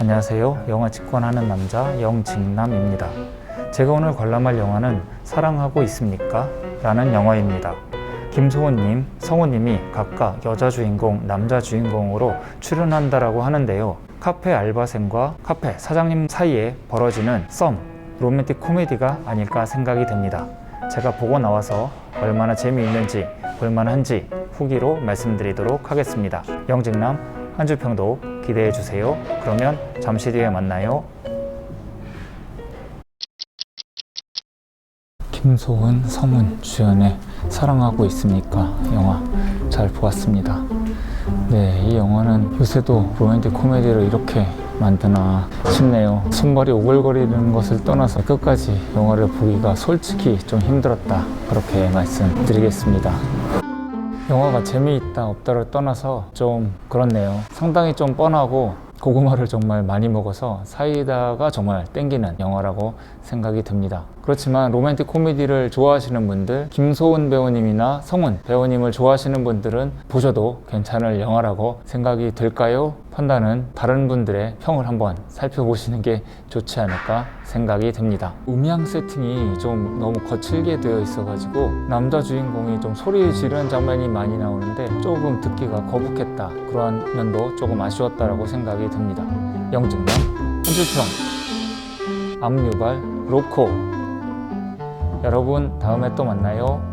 안녕하세요. 영화 직관하는 남자 영직남입니다. 제가 오늘 관람할 영화는 사랑하고 있습니까? 라는 영화입니다. 김소원님, 성우님이 각각 여자 주인공, 남자 주인공으로 출연한다라고 하는데요. 카페 알바생과 카페 사장님 사이에 벌어지는 썸, 로맨틱 코미디가 아닐까 생각이 됩니다. 제가 보고 나와서 얼마나 재미있는지, 볼만한지 후기로 말씀드리도록 하겠습니다. 영직남 한 줄 평도 기대해 주세요. 그러면 잠시 뒤에 만나요. 김소은, 성은 주연의 사랑하고 있습니까? 영화 잘 보았습니다. 네, 이 영화는 요새도 로맨틱 코미디를 이렇게 만드나 싶네요. 손발이 오글거리는 것을 떠나서 끝까지 영화를 보기가 솔직히 좀 힘들었다. 그렇게 말씀드리겠습니다. 영화가 재미있다 없다를 떠나서 좀 그렇네요. 상당히 좀 뻔하고 고구마를 정말 많이 먹어서 사이다가 정말 땡기는 영화라고 생각이 듭니다. 그렇지만 로맨틱 코미디를 좋아하시는 분들, 김소은 배우님이나 성훈 배우님을 좋아하시는 분들은 보셔도 괜찮을 영화라고 생각이 될까요? 판단은 다른 분들의 평을 한번 살펴보시는 게 좋지 않을까 생각이 듭니다. 음향 세팅이 좀 너무 거칠게 되어 있어가지고 남자 주인공이 좀 소리 지르는 장면이 많이 나오는데 조금 듣기가 거북했다. 그러한 면도 조금 아쉬웠다라고 생각이 듭니다. 영증남, 한줄평, 압류발, 로코. 여러분 다음에 또 만나요.